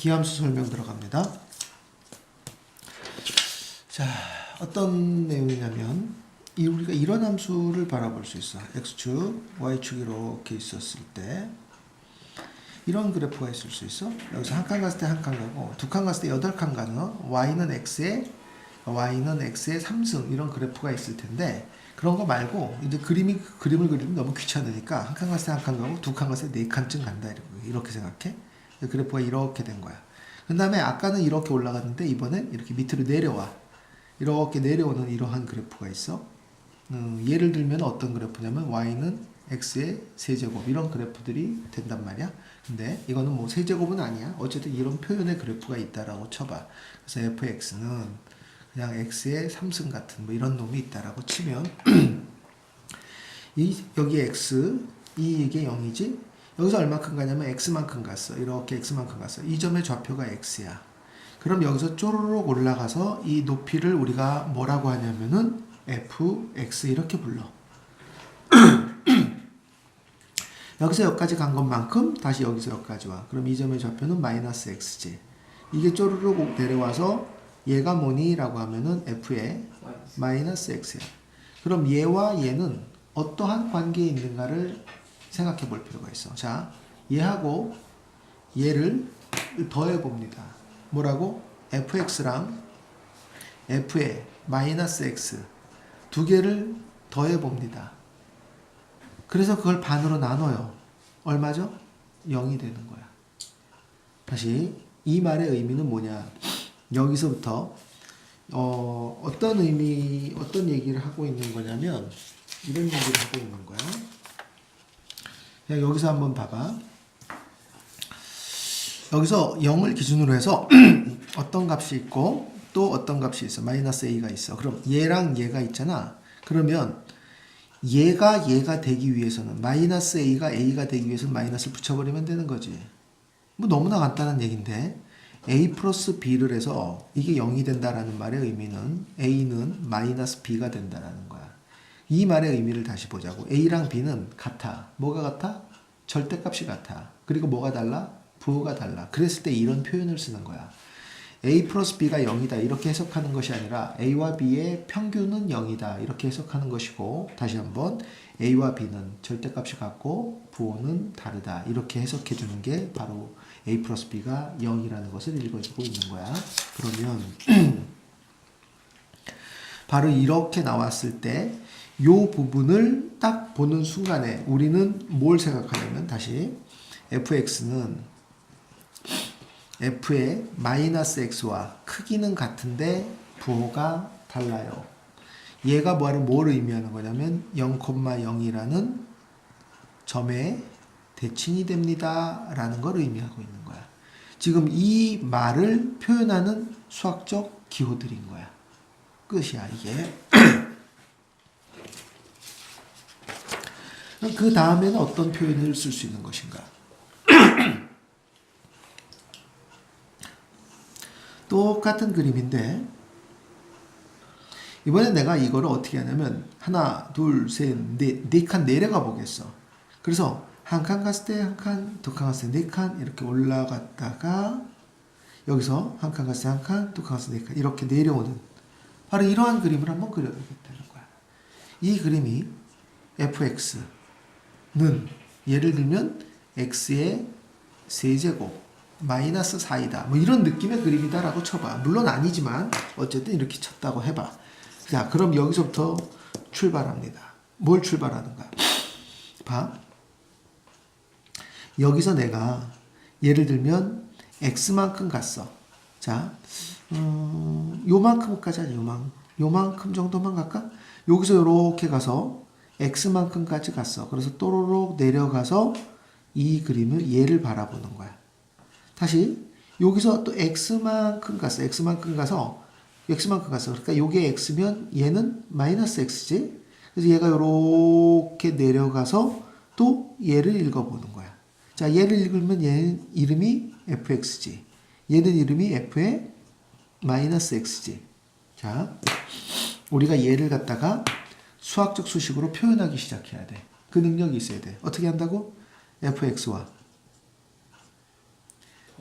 기함수 설명 들어갑니다. 자, 어떤 내용이냐면 이 우리가 이런 함수를 바라볼 수 있어. x축, y축 이렇게 있었을 때 이런 그래프가 있을 수 있어. 여기서 한 칸 갔을 때 한 칸 가고 두 칸 갔을 때 여덟 칸 가는 y는 x에 y는 x의 3승 이런 그래프가 있을 텐데 그런 거 말고 이제 그림이 그림을 그리면 너무 귀찮으니까 한 칸 갔을 때 한 칸 가고 두 칸 갔을 때 네 칸쯤 간다 이렇게 생각해. 그래프가 이렇게 된 거야. 그 다음에 아까는 이렇게 올라갔는데 이번엔 이렇게 밑으로 내려와. 이렇게 내려오는 이러한 그래프가 있어. 음, 예를 들면 어떤 그래프냐면 y는 x의 세제곱 이런 그래프들이 된단 말이야. 근데 이거는 뭐 세제곱은 아니야. 어쨌든 이런 표현의 그래프가 있다라고 쳐봐. 그래서 fx는 그냥 x의 3승 같은 뭐 이런 놈이 있다라고 치면 이 여기 x 이 이게 0이지. 여기서 얼마큼 가냐면 x만큼 갔어. 이렇게 x만큼 갔어. 이 점의 좌표가 x야. 그럼 여기서 쪼르륵 올라가서 이 높이를 우리가 뭐라고 하냐면은 fx 이렇게 불러. 여기서 여기까지 간 것만큼 다시 여기서 여기까지 와. 그럼 이 점의 좌표는 마이너스 x지. 이게 쪼르륵 내려와서 얘가 뭐니? 라고 하면은 f의 마이너스 x야. 그럼 얘와 얘는 어떠한 관계에 있는가를 생각해 볼 필요가 있어. 자, 얘하고 얘를 더해 봅니다. 뭐라고? fx랑 f의 마이너스 x 두 개를 더해 봅니다. 그래서 그걸 반으로 나눠요. 얼마죠? 0이 되는 거야. 다시 이 말의 의미는 뭐냐? 여기서부터 어, 어떤 의미, 어떤 얘기를 하고 있는 거냐면 이런 얘기를 하고 있는 거야. 야, 여기서 한번 봐봐. 여기서 0을 기준으로 해서 어떤 값이 있고 또 어떤 값이 있어. 마이너스 a가 있어. 그럼 얘랑 얘가 있잖아. 그러면 얘가 얘가 되기 위해서는 마이너스 a가 a가 되기 위해서는 마이너스를 붙여버리면 되는 거지. 뭐 너무나 간단한 얘기인데 a 플러스 b를 해서 이게 0이 된다라는 말의 의미는 a는 마이너스 b가 된다라는 거야. 이 말의 의미를 다시 보자고. a랑 b는 같아. 뭐가 같아? 절대값이 같아. 그리고 뭐가 달라? 부호가 달라. 그랬을 때 이런 표현을 쓰는 거야. a 플러스 b가 0이다. 이렇게 해석하는 것이 아니라 a와 b의 평균은 0이다. 이렇게 해석하는 것이고 다시 한번 a와 b는 절대값이 같고 부호는 다르다. 이렇게 해석해 주는 게 바로 a 플러스 b가 0이라는 것을 읽어주고 있는 거야. 그러면 바로 이렇게 나왔을 때 이 부분을 딱 보는 순간에 우리는 뭘 생각하냐면 다시 fx는 f의 마이너스 x와 크기는 같은데 부호가 달라요. 얘가 뭐를 뭘 의미하는 거냐면 0,0이라는 점의 대칭이 됩니다. 라는 걸 의미하고 있는 거야. 지금 이 말을 표현하는 수학적 기호들인 거야. 끝이야, 이게. 그 다음에는 어떤 표현을 쓸 수 있는 것인가? 똑같은 그림인데 이번에 내가 이거를 어떻게 하냐면 하나 둘 셋 넷 네 칸 내려가 보겠어. 그래서 한 칸 갔을 때 한 칸, 두 칸 갔을 때 네 칸 이렇게 올라갔다가 여기서 한 칸 갔을 때 한 칸, 두 칸 갔을 때 네 칸 이렇게 내려오는 바로 이러한 그림을 한번 그려보겠다는 거야. 이 그림이 fx 는 예를 들면 x의 세제곱 마이너스 4이다. 뭐 이런 느낌의 그림이다라고 쳐봐. 물론 아니지만 어쨌든 이렇게 쳤다고 해봐. 자, 그럼 여기서부터 출발합니다. 뭘 출발하는가? 봐. 여기서 내가 예를 들면 x만큼 갔어. 자, 음, 요만큼까지 하자. 요만, 요만큼 정도만 갈까? 여기서 이렇게 가서 x만큼까지 갔어. 그래서 또로록 내려가서 이 그림을 얘를 바라보는 거야. 다시 여기서 또 x만큼 갔어. x만큼 가서 x만큼 갔어. 그러니까 요게 x면 얘는 마이너스 x지. 그래서 얘가 이렇게 내려가서 또 얘를 읽어보는 거야. 자, 얘를 읽으면 얘 이름이 fx지. 얘는 이름이 f의 마이너스 x지. 자, 우리가 얘를 갖다가 수학적 수식으로 표현하기 시작해야 돼. 그 능력이 있어야 돼. 어떻게 한다고? fx와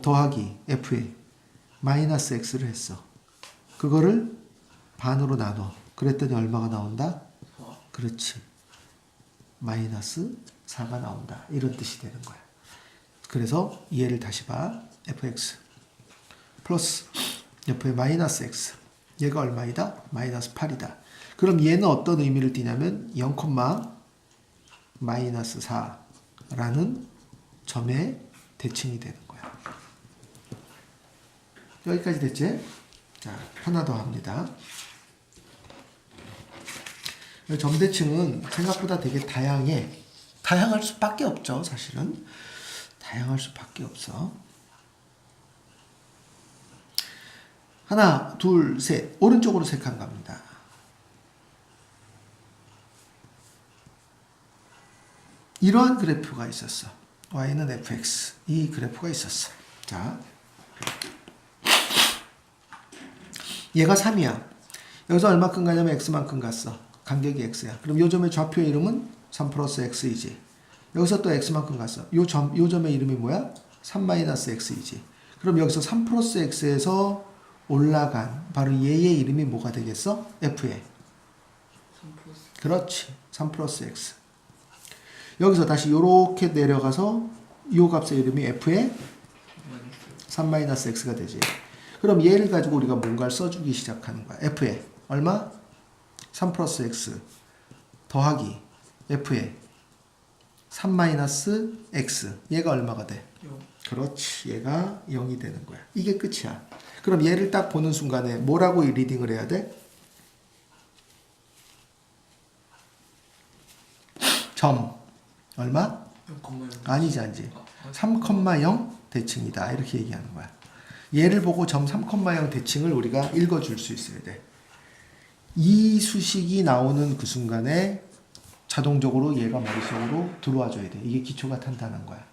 더하기 f에 마이너스 x를 했어. 그거를 반으로 나눠. 그랬더니 얼마가 나온다? 그렇지. 마이너스 4가 나온다. 이런 뜻이 되는 거야. 그래서 얘를 다시 봐. fx 플러스 옆에 마이너스 x. 얘가 얼마이다? 마이너스 8이다. 그럼 얘는 어떤 의미를 띠냐면 0, 마이너스 4라는 점의 대칭이 되는 거야. 여기까지 됐지? 자, 하나 더 합니다. 점대칭은 생각보다 되게 다양해. 다양할 수밖에 없죠, 사실은. 다양할 수밖에 없어. 하나, 둘, 셋. 오른쪽으로 세 칸 갑니다. 이러한 그래프가 있었어. y는 fx. 이 그래프가 있었어. 자. 얘가 3이야. 여기서 얼마큼 가냐면 x만큼 갔어. 간격이 x야. 그럼 요 점의 좌표 이름은 3 플러스 x이지. 여기서 또 x만큼 갔어. 요 점, 요 점의 이름이 뭐야? 3 마이너스 x이지. 그럼 여기서 3 플러스 x에서 올라간 바로 얘의 이름이 뭐가 되겠어? f에. 3 플러스 그렇지. 3 플러스 x. 여기서 다시 요렇게 내려가서 요 값의 이름이 f의 마이너스 3 마이너스 x가 되지. 그럼 얘를 가지고 우리가 뭔가를 써주기 시작하는 거야. f에 얼마? 3 플러스 x 더하기 f에 3 마이너스 x 얘가 얼마가 돼? 0 그렇지. 얘가 0이 되는 거야. 이게 끝이야. 그럼 얘를 딱 보는 순간에 뭐라고 이 리딩을 해야 돼? 점 얼마? 0,0 아니지 아니지. 아, 아, 3,0 대칭이다. 이렇게 얘기하는 거야. 얘를 보고 점 3,0 대칭을 우리가 읽어줄 수 있어야 돼. 이 수식이 나오는 그 순간에 자동적으로 얘가 머릿속으로 들어와 줘야 돼. 이게 기초가 탄탄한 거야.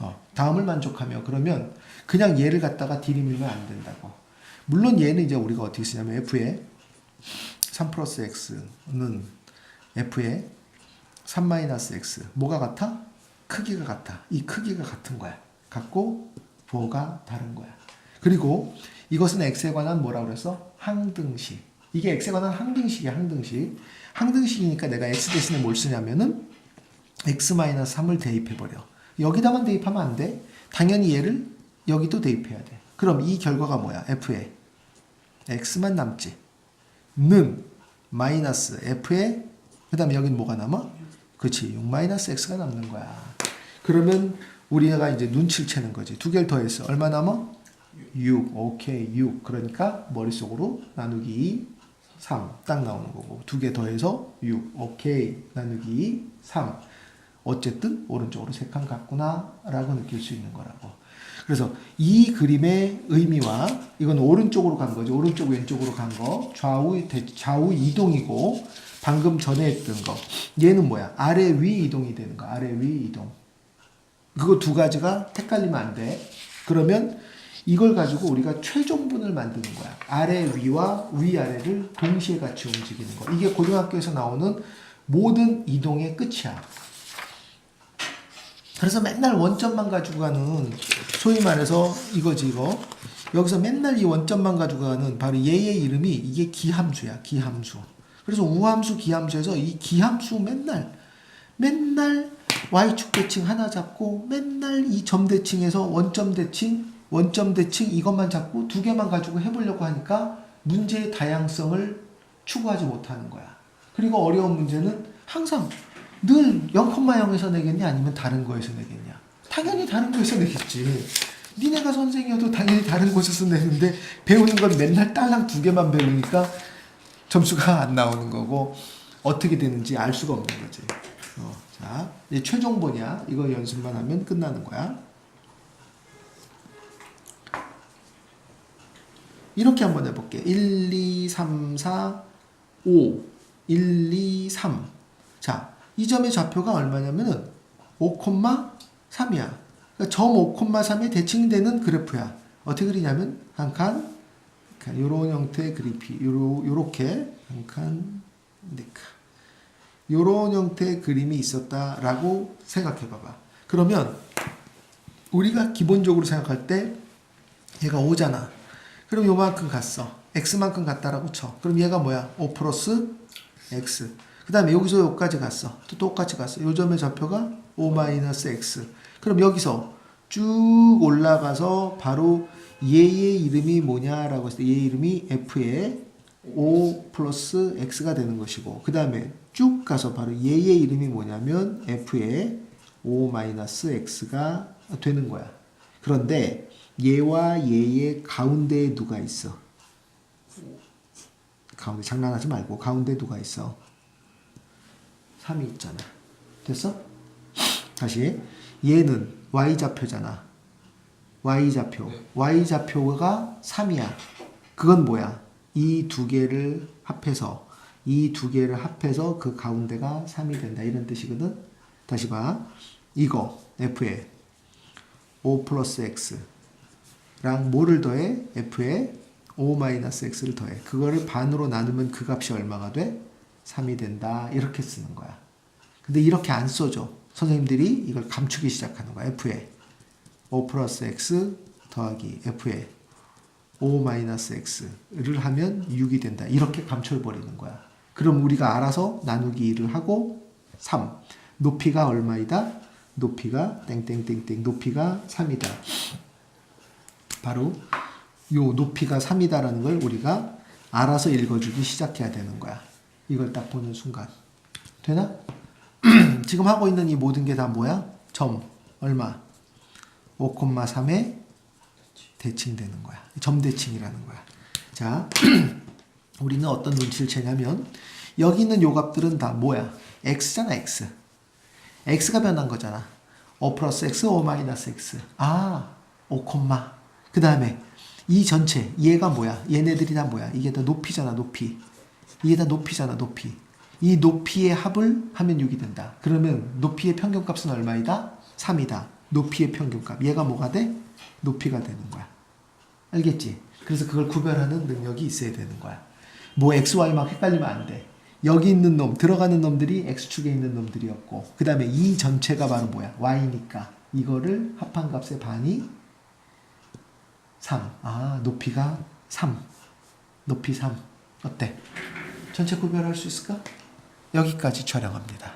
어, 다음을 만족하며 그러면 그냥 얘를 갖다가 들이밀면 안 된다고. 물론 얘는 이제 우리가 어떻게 쓰냐면 f에 3 플러스 x는 f에 3 마이너스 x 뭐가 같아? 크기가 같아. 이 크기가 같은 거야. 같고 부호가 다른 거야. 그리고 이것은 x에 관한 뭐라 그랬어? 항등식. 이게 x에 관한 항등식이야, 항등식. 항등식이니까 내가 x 대신에 뭘 쓰냐면은 x-3을 대입해 버려. 여기다만 대입하면 안 돼. 당연히 얘를 여기도 대입해야 돼. 그럼 이 결과가 뭐야? f에 x만 남지. 는 마이너스 f에 그 다음에 여긴 뭐가 남아? 그렇지. 6 마이너스 x가 남는 거야. 그러면 우리가 이제 눈치를 채는 거지. 두 개를 더해서 얼마 남아? 6. 오케이. 6. 그러니까 머릿속으로 나누기 2, 3. 딱 나오는 거고. 두 개 더해서 6. 오케이. 나누기 3. 어쨌든 오른쪽으로 세 칸 갔구나 라고 느낄 수 있는 거라고. 그래서 이 그림의 의미와 이건 오른쪽으로 간 거지. 오른쪽 왼쪽으로 간 거. 좌우 대- 좌우 이동이고 방금 전에 했던 거. 얘는 뭐야? 아래 위 이동이 되는 거. 아래 위 이동. 그거 두 가지가 헷갈리면 안 돼. 그러면 이걸 가지고 우리가 최종분을 만드는 거야. 아래 위와 위 아래를 동시에 같이 움직이는 거. 이게 고등학교에서 나오는 모든 이동의 끝이야. 그래서 맨날 원점만 가지고 가는 소위 말해서 이거지 이거. 여기서 맨날 이 원점만 가지고 가는 바로 얘의 이름이 이게 기함수야. 기함수. 그래서 우함수 기함수에서 이 기함수 맨날 맨날 y축 대칭 하나 잡고 맨날 이 점 대칭에서 원점 대칭, 원점 대칭 이것만 잡고 두 개만 가지고 해보려고 하니까 문제의 다양성을 추구하지 못하는 거야. 그리고 어려운 문제는 항상 늘 0,0에서 내겠냐 아니면 다른 거에서 내겠냐. 당연히 다른 거에서 내겠지. 니네가 선생이어도 당연히 다른 곳에서 내는데 배우는 건 맨날 딸랑 두 개만 배우니까 점수가 안 나오는 거고 어떻게 되는지 알 수가 없는 거지. 어, 자, 이제 최종본이야. 이거 연습만 하면 끝나는 거야. 이렇게 한번 해볼게. 1, 2, 3, 4, 5. 1, 2, 3. 자, 이 점의 좌표가 얼마냐면은 5,3이야. 그러니까 점 5,3에 대칭되는 그래프야. 어떻게 그리냐면 한 칸, 이런 형태의 그래프, 요러, 요렇게 한 칸, 네 칸. 요런 형태의 그림이 있었다라고 생각해 봐봐. 그러면 우리가 기본적으로 생각할 때 얘가 5잖아. 그럼 요만큼 갔어. x만큼 갔다라고 쳐. 그럼 얘가 뭐야? 5 플러스 x. 그 다음에 여기서 여기까지 갔어. 또 똑같이 갔어. 요 점의 좌표가 5 마이너스 x. 그럼 여기서 쭉 올라가서 바로 얘의 이름이 뭐냐라고 했을 때 얘의 이름이 f의 5 플러스 x가 되는 것이고 그 다음에 쭉 가서 바로 얘의 이름이 뭐냐면 f의 5 마이너스 x가 되는 거야. 그런데 얘와 얘의 가운데에 누가 있어? 가운데 장난하지 말고 가운데 누가 있어? 3이 있잖아. 됐어? 다시 얘는 y 좌표잖아. Y 좌표. 네. y 좌표가 3이야. 그건 뭐야? 이 두 개를 합해서 이 두 개를 합해서 그 가운데가 3이 된다. 이런 뜻이거든. 다시 봐. 이거 f에 5 플러스 x랑 뭐를 더해? f에 5 마이너스 x를 더해. 그거를 반으로 나누면 그 값이 얼마가 돼? 3이 된다. 이렇게 쓰는 거야. 근데 이렇게 안 써줘. 선생님들이 이걸 감추기 시작하는 거야. f에 5 플러스 x 더하기 f에 5 마이너스 x를 하면 6이 된다. 이렇게 감춰버리는 거야. 그럼 우리가 알아서 나누기 1을 하고 3. 높이가 얼마이다? 높이가 땡땡땡땡 높이가 3이다. 바로 요 높이가 3이다라는 걸 우리가 알아서 읽어주기 시작해야 되는 거야. 이걸 딱 보는 순간. 되나? 지금 하고 있는 이 모든 게 다 뭐야? 점 얼마? 5,3에 대칭되는 거야. 점대칭이라는 거야. 자, 우리는 어떤 눈치를 채냐면 여기 있는 요 값들은 다 뭐야? x잖아, x. x가 변한 거잖아. 5 플러스 x, 5 마이너스 x. 아, 5 콤마. 그 다음에 이 전체, 얘가 뭐야? 얘네들이 다 뭐야? 이게 다 높이잖아, 높이. 이게 다 높이잖아, 높이. 이 높이의 합을 하면 6이 된다. 그러면 높이의 평균값은 얼마이다? 3이다. 높이의 평균값. 얘가 뭐가 돼? 높이가 되는 거야. 알겠지? 그래서 그걸 구별하는 능력이 있어야 되는 거야. 뭐 x, y 막 헷갈리면 안 돼. 여기 있는 놈, 들어가는 놈들이 x축에 있는 놈들이었고 그 다음에 이 전체가 바로 뭐야? y니까 이거를 합한 값의 반이 3. 아, 높이가 3. 높이 3. 어때? 전체 구별할 수 있을까? 여기까지 촬영합니다.